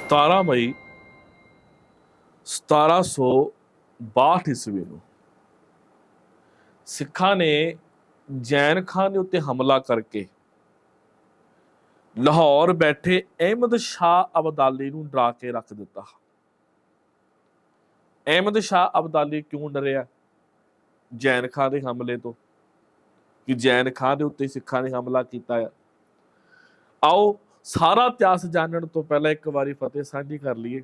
17 ਮਈ 1762 ਈਸਵੀ ਨੂੰ ਸਿੱਖਾਂ ਨੇ ਜੈਨ ਖਾਨ ਦੇ ਉੱਤੇ ਹਮਲਾ ਕਰਕੇ ਲਾਹੌਰ ਬੈਠੇ ਅਹਿਮਦ ਸ਼ਾਹ ਅਬਦਾਲੀ ਨੂੰ ਡਰਾ ਕੇ ਰੱਖ ਦਿੱਤਾ। ਅਹਿਮਦ ਸ਼ਾਹ ਅਬਦਾਲੀ ਕਿਉਂ ਡਰਿਆ? ਜੈਨ ਖਾਨ ਦੇ ਹਮਲੇ ਤੋਂ ਕਿ ਜੈਨ ਖਾਨ ਦੇ ਉੱਤੇ ਸਿੱਖਾਂ ਨੇ ਹਮਲਾ ਕੀਤਾ ਆਓ ਸਾਰਾ ਇਤਿਹਾਸ ਜਾਣਨ ਤੋਂ ਪਹਿਲਾਂ ਇੱਕ ਵਾਰੀ ਫਤਿਹ ਸਾਂਝੀ ਕਰ ਲਈਏ।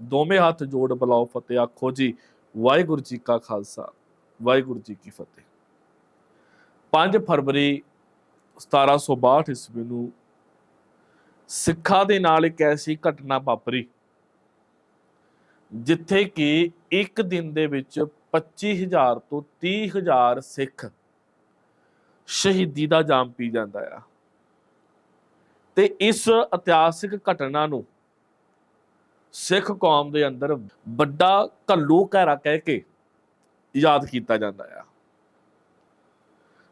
ਦੋਵੇਂ ਹੱਥ ਜੋੜ ਬੁਲਾਓ ਫਤਿਹ, ਆਖੋ ਜੀ, ਵਾਹਿਗੁਰੂ ਜੀ ਕਾ ਖਾਲਸਾ, ਵਾਹਿਗੁਰੂ ਜੀ ਕੀ ਫਤਿਹ। 5 ਫਰਵਰੀ 1762 ਈਸਵੀ ਨੂੰ ਸਿੱਖਾਂ ਦੇ ਨਾਲ ਇੱਕ ਐਸੀ ਘਟਨਾ ਵਾਪਰੀ, ਜਿੱਥੇ ਕਿ ਇੱਕ ਦਿਨ ਦੇ ਵਿੱਚ 25000 ਤੋਂ 30000 ਸਿੱਖ ਸ਼ਹੀਦੀ ਦਾ ਜਾਮ ਪੀ ਜਾਂਦਾ ਆ। ਤੇ ਇਸ ਇਤਿਹਾਸਿਕ ਘਟਨਾ ਨੂੰ ਸਿੱਖ ਕੌਮ ਦੇ ਅੰਦਰ ਵੱਡਾ ਘੱਲੂ ਘੈਰਾ ਕਹਿ ਕੇ ਯਾਦ ਕੀਤਾ ਜਾਂਦਾ ਆ।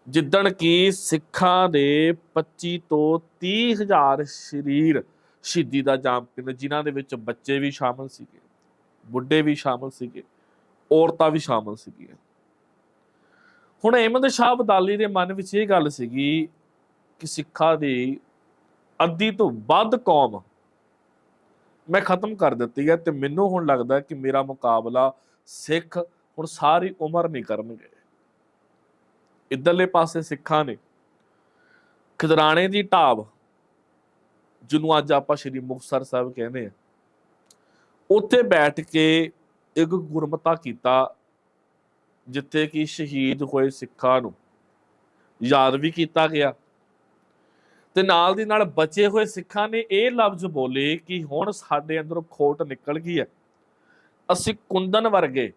ਜਿੱਦਣ ਕਿ ਸਿੱਖਾਂ ਦੇ 25 ਤੋਂ 30 ਹਜ਼ਾਰ ਸ਼ਰੀਰ ਸ਼ਹੀਦੀ ਦਾ ਜਾਮ ਪੀਂਦੇ ਜਿਨ੍ਹਾਂ ਦੇ ਵਿੱਚ ਬੱਚੇ ਵੀ ਸ਼ਾਮਲ ਸੀਗੇ, ਬੁੱਢੇ ਵੀ ਸ਼ਾਮਲ ਸੀਗੇ, ਔਰਤਾਂ ਵੀ ਸ਼ਾਮਲ ਸੀਗੀਆਂ। ਹੁਣ ਅਹਿਮਦ ਸ਼ਾਹ ਅਬਦਾਲੀ ਦੇ ਮਨ ਵਿੱਚ ਇਹ ਗੱਲ ਸੀਗੀ ਕਿ ਸਿੱਖਾਂ ਦੀ ਅੱਧੀ ਤੋਂ ਵੱਧ ਕੌਮ ਮੈਂ ਖਤਮ ਕਰ ਦਿੱਤੀ ਹੈ ਤੇ ਮੈਨੂੰ ਹੁਣ ਲੱਗਦਾ ਕਿ ਮੇਰਾ ਮੁਕਾਬਲਾ ਸਿੱਖ ਹੁਣ ਸਾਰੀ ਉਮਰ ਨਹੀਂ ਕਰਨਗੇ। ਇਧਰਲੇ ਪਾਸੇ ਸਿੱਖਾਂ ਨੇ। ਖਿਦਰਾਣੇ ਦੀ ਢਾਬ, ਜਿਹਨੂੰ ਅੱਜ ਆਪਾਂ ਸ਼੍ਰੀ ਮੁਕਤਸਰ ਸਾਹਿਬ ਕਹਿੰਦੇ ਆ ਉੱਥੇ ਬੈਠ ਕੇ ਇੱਕ ਗੁਰਮਤਾ ਕੀਤਾ, ਜਿੱਥੇ ਕਿ ਸ਼ਹੀਦ ਹੋਏ ਸਿੱਖਾਂ ਨੂੰ ਯਾਦ ਵੀ ਕੀਤਾ ਗਿਆ। ਤੇ ਨਾਲ ਦੀ ਨਾਲ ਬਚੇ ਹੋਏ ਸਿੱਖਾਂ ਨੇ ਇਹ ਲਫ਼ਜ਼ ਬੋਲੇ ਕਿ ਹੁਣ ਸਾਡੇ ਅੰਦਰੋਂ ਖੋਟ ਨਿਕਲ ਗਈ ਹੈ। ਅਸੀਂ ਕੁੰਦਨ ਵਰਗੇ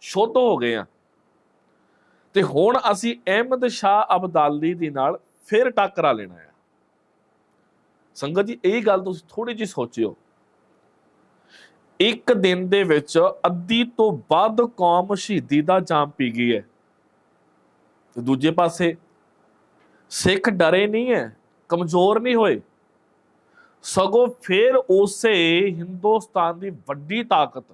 ਸ਼ੁੱਧ ਹੋ ਗਏ ਆ ਤੇ ਹੁਣ ਅਸੀਂ ਅਹਿਮਦ ਸ਼ਾਹ ਅਬਦਾਲੀ ਦੇ ਨਾਲ ਫਿਰ ਟੱਕਰਾ ਲੈਣਾ ਆ ਸੰਗਤ ਜੀ, ਇਹ ਗੱਲ ਤੁਸੀਂ ਥੋੜੀ ਜਿਹੀ ਸੋਚਿਓ। ਇੱਕ ਦਿਨ ਦੇ ਵਿੱਚ ਅੱਧੀ ਤੋਂ ਵੱਧ ਕੌਮ ਸ਼ਹੀਦੀ ਦਾ ਜਾਮ ਪੀ ਗਈ ਹੈ। ਤੇ ਦੂਜੇ ਪਾਸੇ ਸਿੱਖ ਡਰੇ ਨਹੀਂ ਹੈ ਕਮਜ਼ੋਰ ਨਹੀਂ ਹੋਏ। ਸਗੋਂ ਫਿਰ ਉਸੇ ਹਿੰਦੁਸਤਾਨ ਦੀ ਵੱਡੀ ਤਾਕਤ,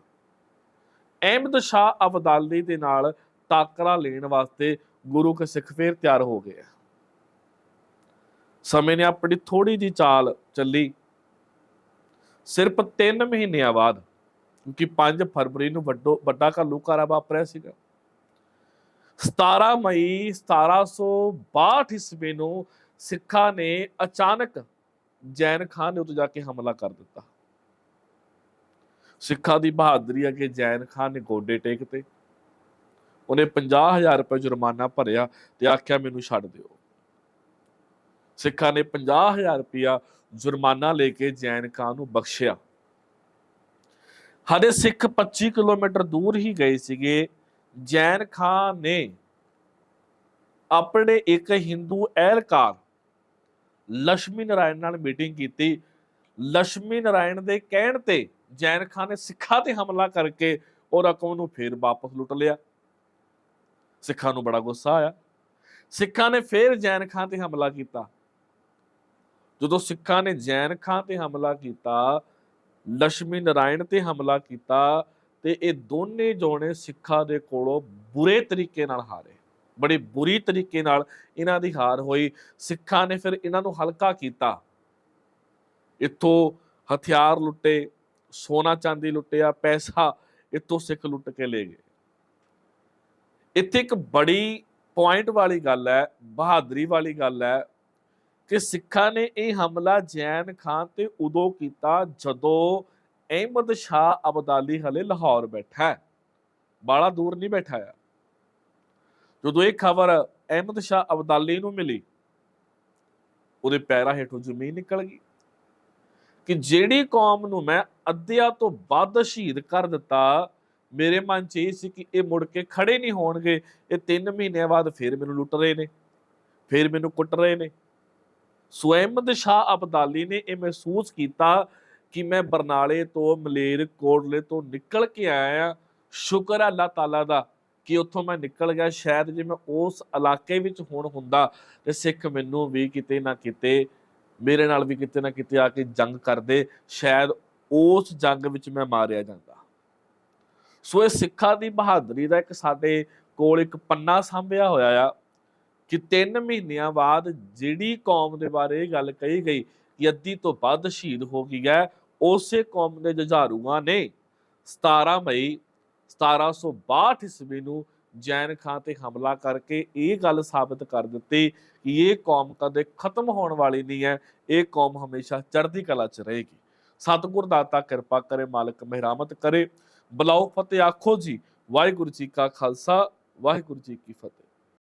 ਅਹਿਮਦ ਸ਼ਾਹ ਅਬਦਾਲੀ ਦੇ ਨਾਲ ਟਾਕਰਾ ਲੈਣ ਵਾਸਤੇ ਗੁਰੂ ਕੇ ਸਿੱਖ ਫੇਰ ਤਿਆਰ ਹੋ ਗਏ ਸਮੇਂ ਨੇ ਆਪਣੀ ਥੋੜੀ ਜੀ ਚਾਲ ਚੱਲੀ। ਸਿਰਫ 3 ਮਹੀਨਿਆਂ ਬਾਅਦ, ਕਿਉਂਕਿ 5 ਫਰਵਰੀ ਨੂੰ ਵੱਡੋ ਵੱਡਾ ਘੱਲੂਘਾਰਾ ਵਾਪਰਿਆ ਸੀਗਾ। 17 ਮਈ 1762 ਈਸਵੀ ਨੂੰ ਸਿੱਖਾਂ ਨੇ ਅਚਾਨਕ ਜੈਨ ਖਾਨ ਦੇ ਉੱਤੇ ਜਾ ਕੇ ਹਮਲਾ ਕਰ ਦਿੱਤਾ। ਸਿੱਖਾਂ ਦੀ ਬਹਾਦਰੀ ਅਗੇ ਜੈਨ ਖਾਨ ਨੇ ਗੋਡੇ ਟੇਕ ਤੇ ਉਹਨੇ 50000 ਰੁਪਏ ਜੁਰਮਾਨਾ ਭਰਿਆ ਤੇ ਆਖਿਆ, ਮੈਨੂੰ ਛੱਡ ਦਿਓ। ਸਿੱਖਾਂ ਨੇ 50000 ਰੁਪਇਆ ਜੁਰਮਾਨਾ ਲੈ ਕੇ ਜੈਨ ਖਾਨ ਨੂੰ ਬਖਸ਼ਿਆ। ਹਰੇ ਸਿੱਖ 25 ਕਿਲੋਮੀਟਰ ਦੂਰ ਹੀ ਗਏ ਸੀਗੇ। ਜੈਨ ਖਾਨ ਨੇ ਆਪਣੇ ਇੱਕ ਹਿੰਦੂ ਅਹਿਲਕਾਰ ਲక్ష్ਮੀ ਨਾਰਾਇਣ ਨਾਲ ਮੀਟਿੰਗ ਕੀਤੀ। ਲక్ష్ਮੀ ਨਾਰਾਇਣ ਦੇ ਕਹਿਣ ਤੇ ਜੈਨ ਖਾਨ ਨੇ ਸਿੱਖਾਂ ਤੇ ਹਮਲਾ ਕਰਕੇ ਉਹ ਰਕਮ ਨੂੰ ਫੇਰ ਵਾਪਸ ਲੁੱਟ ਲਿਆ। ਸਿੱਖਾਂ ਨੂੰ ਬੜਾ ਗੁੱਸਾ ਆਇਆ। ਸਿੱਖਾਂ ਨੇ ਫੇਰ ਜੈਨ ਖਾਨ ਤੇ ਹਮਲਾ ਕੀਤਾ। ਜਦੋਂ ਸਿੱਖਾਂ ਨੇ ਜੈਨ ਖਾਨ ਤੇ ਹਮਲਾ ਕੀਤਾ ਲక్ష్ਮੀ ਨਾਰਾਇਣ ਤੇ ਹਮਲਾ ਕੀਤਾ ਤੇ ਇਹ ਦੋਨੇ ਜੋਣੇ ਸਿੱਖਾਂ ਦੇ ਕੋਲੋਂ ਬੁਰੇ ਤਰੀਕੇ ਨਾਲ ਹਾਰੇ। ਬੜੀ ਬੁਰੀ ਤਰੀਕੇ ਨਾਲ ਇਹਨਾਂ ਦੀ ਹਾਰ ਹੋਈ। ਸਿੱਖਾਂ ਨੇ ਫਿਰ ਇਹਨਾਂ ਨੂੰ ਹਲਕਾ ਕੀਤਾ। ਇੱਥੋਂ ਹਥਿਆਰ ਲੁੱਟੇ, ਸੋਨਾ ਚਾਂਦੀ ਲੁੱਟਿਆ, ਪੈਸਾ ਇੱਥੋਂ ਸਿੱਖ ਲੁੱਟ ਕੇ ਲੈ ਗਏ। ਇੱਥੇ ਇੱਕ ਬੜੀ ਪੁਆਇੰਟ ਵਾਲੀ ਗੱਲ ਹੈ, ਬਹਾਦਰੀ ਵਾਲੀ ਗੱਲ ਹੈ ਕਿ ਸਿੱਖਾਂ ਨੇ ਇਹ ਹਮਲਾ ਜੈਨ ਖਾਨ ਤੇ ਉਦੋਂ ਕੀਤਾ ਜਦੋਂ ਅਹਿਮਦ ਸ਼ਾਹ ਅਬਦਾਲੀ ਹਲੇ ਲਾਹੌਰ ਬੈਠਾ ਹੈ। ਬਾਲਾ ਦੂਰ ਨਹੀਂ ਬੈਠਾ ਆ ਜਦੋਂ ਇਹ ਖਬਰ ਅਹਿਮਦ ਸ਼ਾਹ ਅਬਦਾਲੀ ਨੂੰ ਮਿਲੀ, ਉਹਦੇ ਪੈਰਾਂ ਹੇਠੋਂ ਜ਼ਮੀਨ ਨਿਕਲ ਗਈ ਕਿ ਜਿਹੜੀ ਕੌਮ ਨੂੰ ਮੈਂ ਅੱਧਿਆ ਤੋਂ ਵੱਧ ਸ਼ਹੀਦ ਕਰ ਦਿੱਤਾ, ਮੇਰੇ ਮਨ 'ਚ ਇਹ ਸੀ ਕਿ ਇਹ ਮੁੜ ਕੇ ਖੜੇ ਨਹੀਂ ਹੋਣਗੇ। ਇਹ 3 ਮਹੀਨਿਆਂ ਬਾਅਦ ਫਿਰ ਮੈਨੂੰ ਲੁੱਟ ਰਹੇ ਨੇ, ਫਿਰ ਮੈਨੂੰ ਕੁੱਟ ਰਹੇ ਨੇ। ਸੋ ਅਹਿਮਦ ਸ਼ਾਹ ਅਬਦਾਲੀ ਨੇ ਇਹ ਮਹਿਸੂਸ ਕੀਤਾ ਕਿ ਮੈਂ ਬਰਨਾਲੇ ਤੋਂ, ਮਲੇਰ, ਕੋਟਲੇ ਤੋਂ ਨਿਕਲ ਕੇ ਆਇਆ ਸ਼ੁਕਰ ਹੈ ਅੱਲਾਹ ਤਾਲਾ ਦਾ ਕਿ ਉੱਥੋਂ ਮੈਂ ਨਿਕਲ ਗਿਆ। ਸ਼ਾਇਦ ਜੇ ਮੈਂ ਉਸ ਇਲਾਕੇ ਵਿੱਚ ਹੁਣ ਹੁੰਦਾ ਤੇ ਸਿੱਖ ਮੈਨੂੰ ਵੀ ਕਿਤੇ ਨਾ ਕਿਤੇ, ਮੇਰੇ ਨਾਲ ਵੀ ਕਿਤੇ ਨਾ ਕਿਤੇ ਆ ਕੇ ਜੰਗ ਕਰਦੇ। ਸ਼ਾਇਦ ਉਸ ਜੰਗ ਵਿੱਚ ਮੈਂ ਮਾਰਿਆ ਜਾਂਦਾ। ਸੋ ਇਹ ਸਿੱਖਾਂ ਦੀ ਬਹਾਦਰੀ ਦਾ ਇੱਕ ਸਾਡੇ ਕੋਲ ਇੱਕ ਪੰਨਾ ਸਾਂਭਿਆ ਹੋਇਆ ਆ ਕਿ 3 ਮਹੀਨਿਆਂ ਬਾਅਦ ਜਿਹੜੀ ਕੌਮ ਦੇ ਬਾਰੇ ਇਹ ਗੱਲ ਕਹੀ ਗਈ ਕਿ ਅੱਧੀ ਤੋਂ ਵੱਧ ਸ਼ਹੀਦ ਹੋ ਗਈ ਹੈ। ਉਸੇ ਕੌਮ ਦੇ ਜੁਝਾਰੂਆਂ ਨੇ 17 ਮਈ 1762 ਈਸਵੀ ਨੂੰ ਜੈਨ ਖਾਂ ਤੇ ਹਮਲਾ ਕਰਕੇ ਇਹ ਗੱਲ ਸਾਬਤ ਕਰ ਦਿੱਤੀ ਕਿ ਇਹ ਕੌਮ ਕਦੇ ਖਤਮ ਹੋਣ ਵਾਲੀ ਨਹੀਂ ਹੈ, ਇਹ ਕੌਮ ਹਮੇਸ਼ਾ ਚੜ੍ਹਦੀ ਕਲਾ 'ਚ ਰਹੇਗੀ। ਸਤਿਗੁਰ ਦਾਤਾ ਕਿਰਪਾ ਕਰੇ, ਮਾਲਕ ਮਿਹਰਾਮਤ ਕਰੇ। ਬਲਾਓ ਫਤਿਹ ਆਖੋ ਜੀ, ਵਾਹਿਗੁਰੂ ਜੀ ਕਾ ਖਾਲਸਾ, ਵਾਹਿਗੁਰੂ ਜੀ ਕੀ ਫਤਿਹ।